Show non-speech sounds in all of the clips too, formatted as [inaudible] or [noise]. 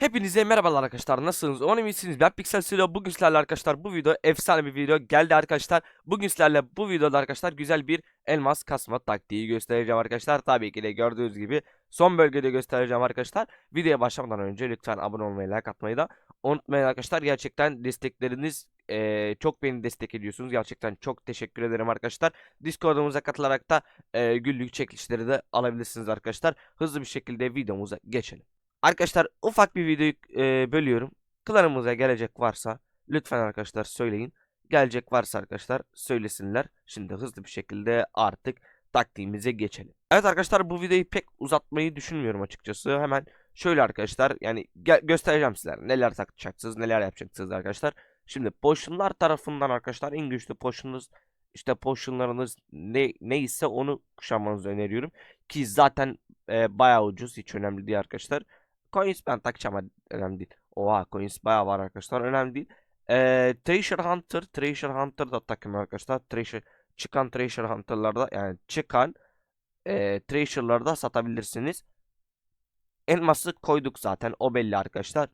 Hepinize merhabalar arkadaşlar nasılsınız? Umarım iyisiniz. Ben Pixel Silo. Bugün sizlerle arkadaşlar bu video efsane bir video geldi arkadaşlar. Bugün sizlerle bu videoda arkadaşlar güzel bir elmas kasma taktiği göstereceğim arkadaşlar. Tabii ki de gördüğünüz gibi son bölgede göstereceğim arkadaşlar. Videoya başlamadan önce lütfen abone olmayı, like atmayı da unutmayın arkadaşlar. Gerçekten destekleriniz eee, çok beni destek ediyorsunuz. Gerçekten çok teşekkür ederim arkadaşlar. Discord'umuza katılarak da eee günlük çekilişleri de alabilirsiniz arkadaşlar. Hızlı bir şekilde videomuza geçelim. Arkadaşlar ufak bir videoyu e, bölüyorum. Klanımıza gelecek varsa lütfen arkadaşlar söyleyin. Gelecek varsa arkadaşlar söylesinler. Şimdi hızlı bir şekilde artık taktiğimize geçelim. Evet arkadaşlar bu videoyu pek uzatmayı düşünmüyorum açıkçası. Hemen şöyle arkadaşlar yani göstereceğim sizlere neler takacaksınız neler yapacaksınız arkadaşlar. Şimdi potionlar tarafından arkadaşlar en güçlü potionunuz işte potionlarınız ne neyse onu kuşanmanızı öneriyorum. Ki zaten e, bayağı ucuz hiç önemli değil arkadaşlar. Coins ben takacağım önemli değil. Oha coins bayağı var arkadaşlar önemli değil. Ee, Treasure Hunter, Treasure Hunter da takın arkadaşlar. Treasure çıkan Treasure Hunter'larda yani çıkan e, Treasure'larda satabilirsiniz. Elması koyduk zaten o belli arkadaşlar.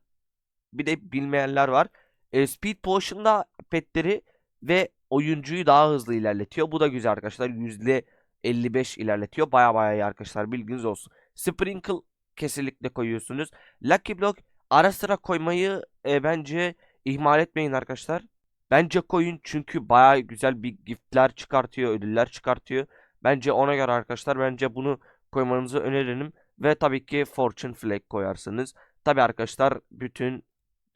Bir de bilmeyenler var. E, Speed Potion'da petleri ve oyuncuyu daha hızlı ilerletiyor. Bu da güzel arkadaşlar. %55 ilerletiyor. Baya baya iyi arkadaşlar bilginiz olsun. Sprinkle kesinlikle koyuyorsunuz. Lucky Block ara sıra koymayı e, bence ihmal etmeyin arkadaşlar. Bence koyun çünkü baya güzel bir giftler çıkartıyor, ödüller çıkartıyor. Bence ona göre arkadaşlar bence bunu koymanızı öneririm. Ve tabii ki Fortune Flag koyarsınız. Tabii arkadaşlar bütün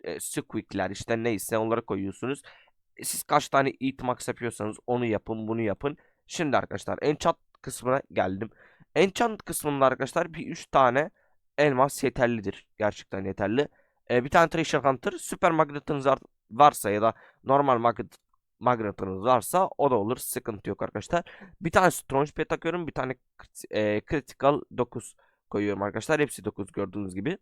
e, squeak'ler işte neyse onları koyuyorsunuz. E, Siz kaç tane eat max yapıyorsanız onu yapın bunu yapın. Şimdi arkadaşlar enchant kısmına geldim. Enchant kısmında arkadaşlar bir 3 tane elmas yeterlidir. Gerçekten yeterli. E, bir tane Treasure Hunter süper magnetiniz var- varsa ya da normal magnet magnetiniz varsa o da olur. Sıkıntı yok arkadaşlar. Bir tane Strong Pet takıyorum. Bir tane e, Critical 9 koyuyorum arkadaşlar. Hepsi 9 gördüğünüz gibi.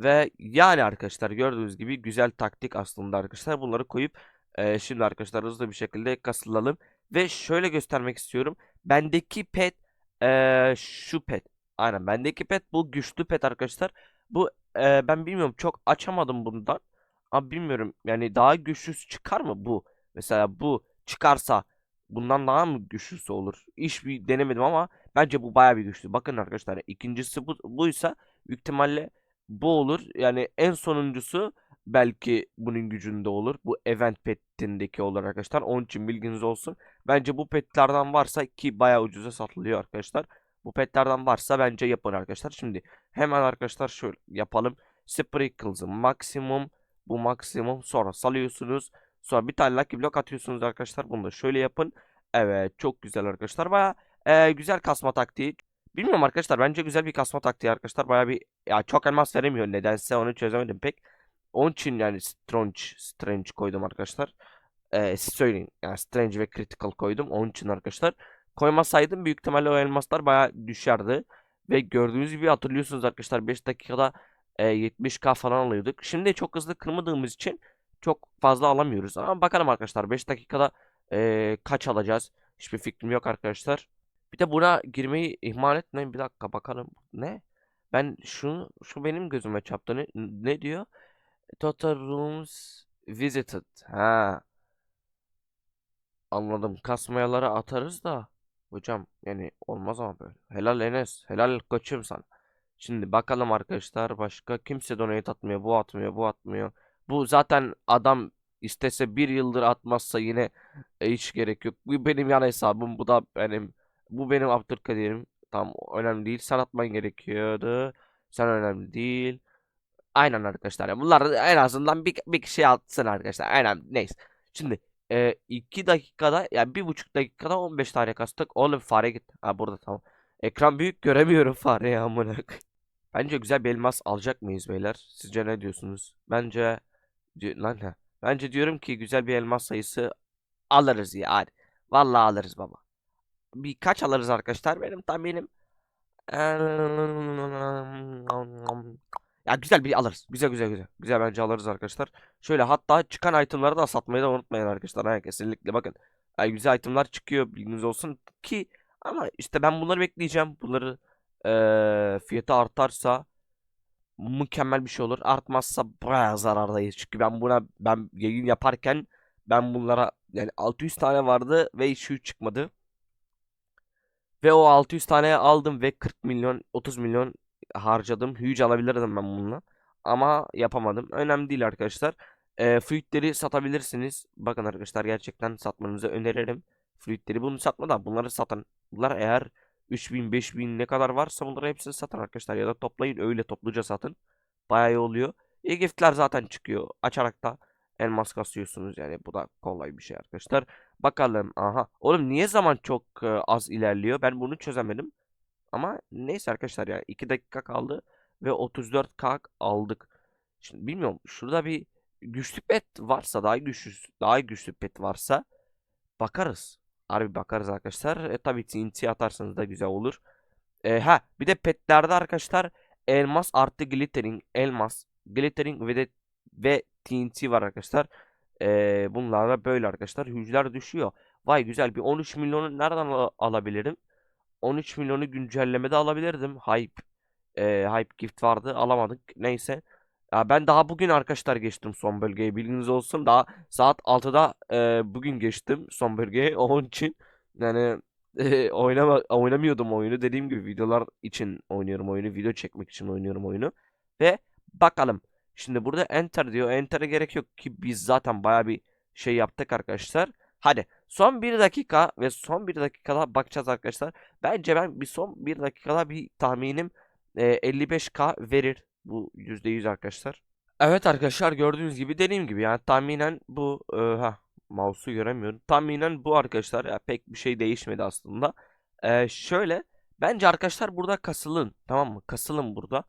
Ve yani arkadaşlar gördüğünüz gibi güzel taktik aslında arkadaşlar. Bunları koyup e, şimdi arkadaşlar hızlı bir şekilde kasılalım. Ve şöyle göstermek istiyorum. Bendeki pet e, şu pet. Aynen bendeki pet bu güçlü pet arkadaşlar. Bu e, ben bilmiyorum çok açamadım bundan. Ama bilmiyorum yani daha güçlüsü çıkar mı bu? Mesela bu çıkarsa bundan daha mı güçlüsü olur? Hiç bir denemedim ama bence bu baya bir güçlü. Bakın arkadaşlar ikincisi bu, buysa büyük ihtimalle bu olur. Yani en sonuncusu belki bunun gücünde olur. Bu event petindeki olur arkadaşlar. Onun için bilginiz olsun. Bence bu petlerden varsa ki bayağı ucuza satılıyor arkadaşlar. Bu petlerden varsa bence yapın arkadaşlar. Şimdi hemen arkadaşlar şöyle yapalım. Sprinkle'sı maksimum. Bu maksimum. Sonra salıyorsunuz. Sonra bir tane Lucky Block atıyorsunuz arkadaşlar. Bunu da şöyle yapın. Evet çok güzel arkadaşlar. Baya güzel kasma taktiği. Bilmiyorum arkadaşlar bence güzel bir kasma taktiği arkadaşlar. Baya bir ya çok elmas veremiyor nedense onu çözemedim pek. Onun için yani Strange, Strange koydum arkadaşlar. Ee, söyleyin. Yani Strange ve Critical koydum. Onun için arkadaşlar. Koymasaydım büyük ihtimalle o elmaslar baya düşerdi. Ve gördüğünüz gibi hatırlıyorsunuz arkadaşlar 5 dakikada e, 70k falan alıyorduk. Şimdi çok hızlı kırmadığımız için çok fazla alamıyoruz. Ama bakalım arkadaşlar 5 dakikada e, kaç alacağız? Hiçbir fikrim yok arkadaşlar. Bir de buna girmeyi ihmal etmeyin. Bir dakika bakalım. Ne? Ben şu şu benim gözüme çarptı. Ne, ne diyor? Total rooms visited. Ha. Anladım. Kasmayalara atarız da. Hocam yani olmaz ama böyle. Helal Enes. Helal koçum sana. Şimdi bakalım arkadaşlar başka kimse donate atmıyor. Bu atmıyor. Bu atmıyor. Bu zaten adam istese bir yıldır atmazsa yine e, hiç gerek yok. Bu benim yan hesabım. Bu da benim. Bu benim Abdülkadir'im. Tam önemli değil. Sen atman gerekiyordu. Sen önemli değil. Aynen arkadaşlar. Bunlar en azından bir, bir kişi atsın arkadaşlar. Aynen neyse. Şimdi e, 2 dakikada yani bir buçuk dakikada 15 tane kastık. Oğlum fare gitti. Ha burada tamam. Ekran büyük göremiyorum [laughs] fareyi amına. Bence güzel bir elmas alacak mıyız beyler? Sizce ne diyorsunuz? Bence lan ha. Bence diyorum ki güzel bir elmas sayısı alırız ya. Hadi. Vallahi alırız baba. Birkaç alırız arkadaşlar. Benim tahminim ya güzel bir alırız. Güzel güzel güzel. Güzel bence alırız arkadaşlar. Şöyle hatta çıkan itemları da satmayı da unutmayın arkadaşlar. Ha, kesinlikle bakın. Yani güzel itemler çıkıyor bilginiz olsun ki ama işte ben bunları bekleyeceğim. Bunları eee fiyatı artarsa mükemmel bir şey olur. Artmazsa bayağı zarardayız. Çünkü ben buna ben yayın yaparken ben bunlara yani 600 tane vardı ve şu çıkmadı. Ve o 600 taneye aldım ve 40 milyon 30 milyon harcadım. Huge alabilirdim ben bununla. Ama yapamadım. Önemli değil arkadaşlar. E, fruitleri satabilirsiniz. Bakın arkadaşlar gerçekten satmanızı öneririm. Fruitleri bunu satmadan bunları satın. Bunlar eğer 3000 5000 ne kadar varsa bunları hepsini satın arkadaşlar. Ya da toplayın öyle topluca satın. Bayağı iyi oluyor. İyi giftler zaten çıkıyor. Açarak da elmas kasıyorsunuz yani. Bu da kolay bir şey arkadaşlar. Bakalım. Aha. Oğlum niye zaman çok e, az ilerliyor? Ben bunu çözemedim. Ama neyse arkadaşlar ya 2 dakika kaldı ve 34k aldık. Şimdi bilmiyorum şurada bir güçlü pet varsa daha güçlü daha güçlü pet varsa bakarız. Harbi bakarız arkadaşlar. E, tabii TNT atarsanız da güzel olur. E, ha bir de petlerde arkadaşlar elmas artı glittering, elmas, glittering ve de ve TNT var arkadaşlar. E, bunlarla böyle arkadaşlar hücreler düşüyor. Vay güzel bir 13 milyonu nereden al- alabilirim? 13 milyonu güncellemede alabilirdim. Hype. e, hype gift vardı. Alamadık. Neyse. Ya ben daha bugün arkadaşlar geçtim son bölgeye. Bilginiz olsun. Daha saat 6'da e, bugün geçtim son bölgeye. [laughs] Onun için yani e, oynama, oynamıyordum oyunu. Dediğim gibi videolar için oynuyorum oyunu. Video çekmek için oynuyorum oyunu. Ve bakalım. Şimdi burada enter diyor. Enter'e gerek yok ki biz zaten baya bir şey yaptık arkadaşlar. Hadi son bir dakika ve son bir dakikada bakacağız arkadaşlar. Bence ben bir son bir dakikada bir tahminim e, 55k verir. Bu %100 arkadaşlar. Evet arkadaşlar gördüğünüz gibi dediğim gibi yani tahminen bu e, ha mouse'u göremiyorum. Tahminen bu arkadaşlar ya pek bir şey değişmedi aslında. E, şöyle bence arkadaşlar burada kasılın tamam mı? Kasılın burada.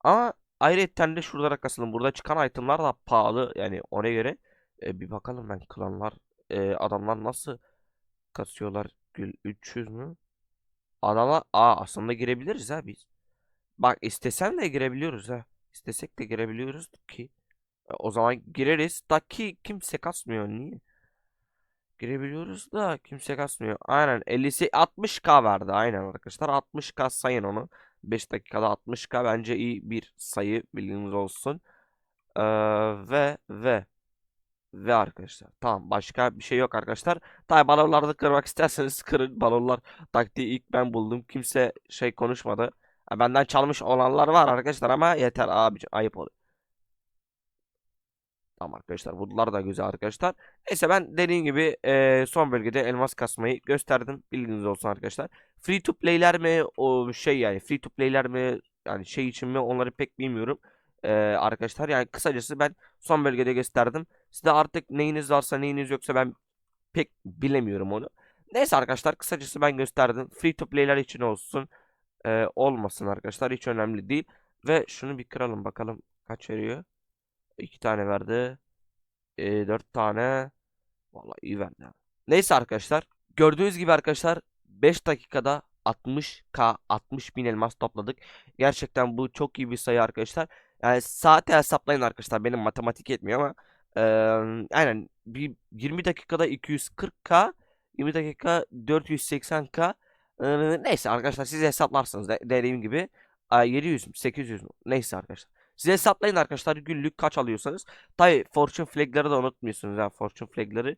Ama ayrıca de şuralara kasılın. Burada çıkan itemlar da pahalı yani ona göre. E, bir bakalım ben klanlar e, adamlar nasıl kasıyorlar. Gül 300 mü? Adamlar aa aslında girebiliriz ha biz. Bak istesen de girebiliyoruz ha. İstesek de girebiliyoruz ki. E, O zaman gireriz. Da ki kimse kasmıyor. Niye? Girebiliyoruz da kimse kasmıyor. Aynen 50'si 60k verdi. Aynen arkadaşlar. 60k sayın onu. 5 dakikada 60k bence iyi bir sayı bilginiz olsun. Ee, ve ve ve arkadaşlar. Tamam başka bir şey yok arkadaşlar. Tabi balonlarda kırmak isterseniz [laughs] kırın. Balonlar taktiği ilk ben buldum. Kimse şey konuşmadı. Ha, benden çalmış olanlar var arkadaşlar ama yeter abi ayıp oluyor. Tamam arkadaşlar bunlar da güzel arkadaşlar. Neyse ben dediğim gibi e, son bölgede elmas kasmayı gösterdim. Bilginiz olsun arkadaşlar. Free to play'ler mi o şey yani free to play'ler mi yani şey için mi onları pek bilmiyorum. E, arkadaşlar yani kısacası ben son bölgede gösterdim. Size artık neyiniz varsa neyiniz yoksa ben pek bilemiyorum onu. Neyse arkadaşlar kısacası ben gösterdim. Free to play'ler için olsun. e, olmasın arkadaşlar hiç önemli değil. Ve şunu bir kıralım bakalım kaç veriyor. 2 tane verdi. E, 4 tane. Vallahi iyi verdi. Neyse arkadaşlar. Gördüğünüz gibi arkadaşlar 5 dakikada 60k 60 bin elmas topladık. Gerçekten bu çok iyi bir sayı arkadaşlar. Yani saate hesaplayın arkadaşlar. Benim matematik etmiyor ama e, aynen bir 20 dakikada 240k 20 dakika 480k e, neyse arkadaşlar siz hesaplarsınız de, dediğim gibi e, 700 mü 800 mü neyse arkadaşlar. Siz hesaplayın arkadaşlar günlük kaç alıyorsanız. Tabi fortune flag'ları da unutmuyorsunuz ya fortune flag'ları.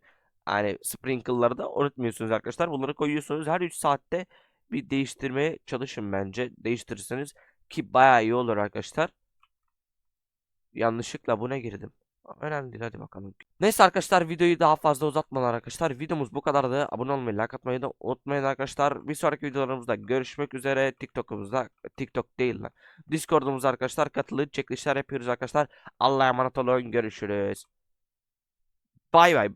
Yani sprinkle'ları da unutmuyorsunuz arkadaşlar. Bunları koyuyorsunuz. Her 3 saatte bir değiştirmeye çalışın bence. Değiştirirseniz ki bayağı iyi olur arkadaşlar. Yanlışlıkla buna girdim. Önemli değil hadi bakalım. Neyse arkadaşlar videoyu daha fazla uzatmadan arkadaşlar. Videomuz bu kadardı. Abone olmayı, like atmayı da unutmayın arkadaşlar. Bir sonraki videolarımızda görüşmek üzere. TikTok'umuzda, TikTok değil lan. Discord'umuzda arkadaşlar katılın, çekilişler yapıyoruz arkadaşlar. Allah'a emanet olun. Görüşürüz. Bay bay.